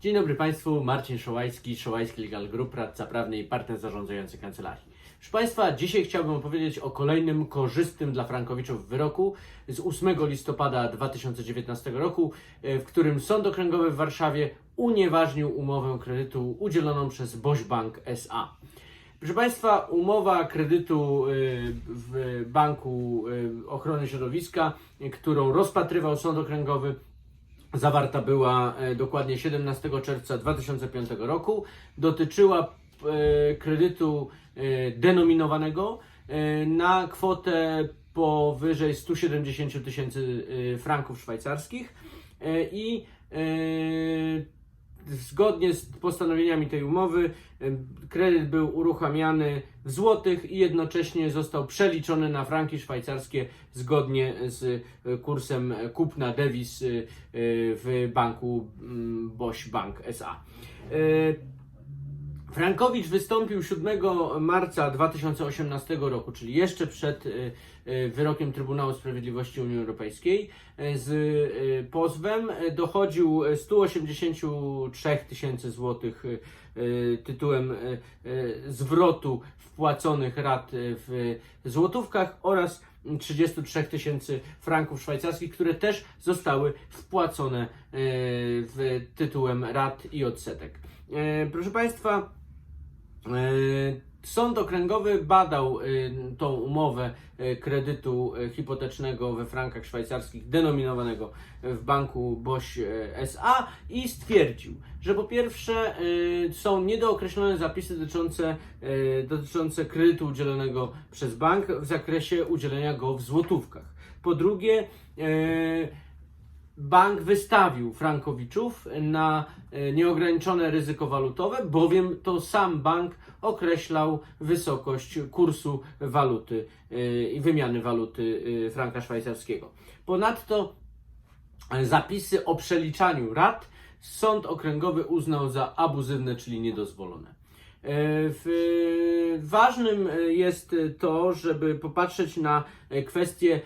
Dzień dobry Państwu, Marcin Szołajski, Szołajski Legal Group, radca prawny i partner zarządzający kancelarii. Proszę Państwa, dzisiaj chciałbym opowiedzieć o kolejnym korzystnym dla Frankowiczów wyroku z 8 listopada 2019 roku, e, w którym Sąd Okręgowy w Warszawie unieważnił umowę kredytu udzieloną przez Boś Bank SA. Proszę Państwa, umowa kredytu y, w Banku y, Ochrony Środowiska, którą rozpatrywał Sąd Okręgowy, zawarta była e, dokładnie 17 czerwca 2005 roku. Dotyczyła e, kredytu e, denominowanego na kwotę powyżej 170 000 tysięcy franków szwajcarskich i Zgodnie z postanowieniami tej umowy em, kredyt był uruchamiany w złotych i jednocześnie został przeliczony na franki szwajcarskie zgodnie z e, kursem kupna dewiz e, e, w banku mm, Boś Bank SA. Frankowicz wystąpił 7 marca 2018 roku, czyli jeszcze przed y, y, wyrokiem Trybunału Sprawiedliwości Unii Europejskiej, y, z pozwem. Dochodził 183 tysięcy złotych tytułem zwrotu wpłaconych rat w złotówkach oraz 33 tysięcy franków szwajcarskich, które też zostały wpłacone w tytułem rat i odsetek. Proszę Państwa, Sąd Okręgowy badał e, tą umowę e, kredytu e, hipotecznego we frankach szwajcarskich denominowanego w banku Boś e, SA i stwierdził, że po pierwsze e, są niedookreślone zapisy dotyczące, e, dotyczące kredytu udzielonego przez bank w zakresie udzielenia go w złotówkach. Po drugie, e, Bank wystawił Frankowiczów na e, nieograniczone ryzyko walutowe, bowiem to sam bank określał wysokość kursu waluty e, i wymiany waluty e, franka szwajcarskiego. Ponadto zapisy o przeliczaniu rat sąd okręgowy uznał za abuzywne, czyli niedozwolone. E, w- Ważnym e, jest to, żeby popatrzeć na e, kwestię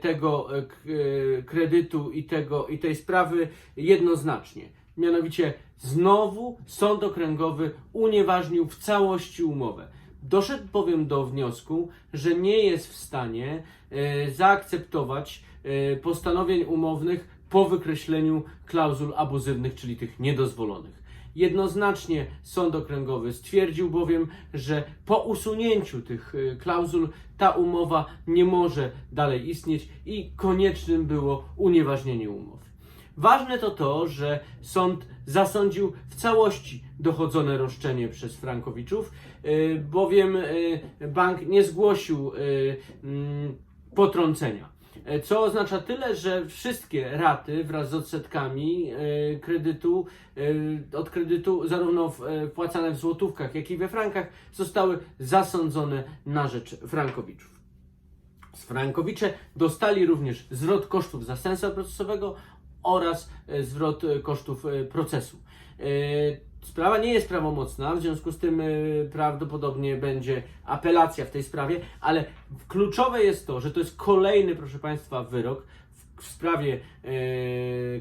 tego kredytu i, tego, i tej sprawy jednoznacznie. Mianowicie znowu sąd okręgowy unieważnił w całości umowę. Doszedł bowiem do wniosku, że nie jest w stanie zaakceptować postanowień umownych po wykreśleniu klauzul abuzywnych, czyli tych niedozwolonych. Jednoznacznie sąd okręgowy stwierdził bowiem, że po usunięciu tych y, klauzul ta umowa nie może dalej istnieć i koniecznym było unieważnienie umowy. Ważne to to, że sąd zasądził w całości dochodzone roszczenie przez Frankowiczów, y, bowiem y, bank nie zgłosił mm, potrącenia. E, Co oznacza tyle, że wszystkie raty wraz z odsetkami e, kredytu, e, od kredytu, zarówno wpłacane w złotówkach, jak i we frankach, zostały zasądzone na rzecz Frankowiczów. Frankowicze dostali również zwrot kosztów zastępstwa procesowego oraz e, zwrot e, kosztów e, procesu. Sprawa nie jest prawomocna, w związku z tym prawdopodobnie będzie apelacja w tej sprawie, ale kluczowe jest to, że to jest kolejny, proszę Państwa, wyrok w, sprawie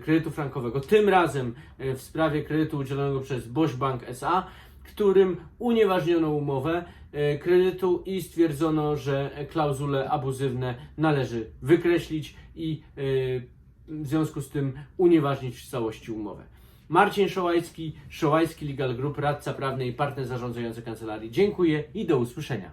kredytu frankowego, tym razem w sprawie kredytu udzielonego przez Boś Bank SA, którym unieważniono umowę kredytu i stwierdzono, że klauzule abuzywne należy wykreślić i w związku z tym unieważnić w całości umowę. Marcin Szołajski, Szołajski Legal Group, radca prawny i partner zarządzający kancelarii. Dziękuję i do usłyszenia.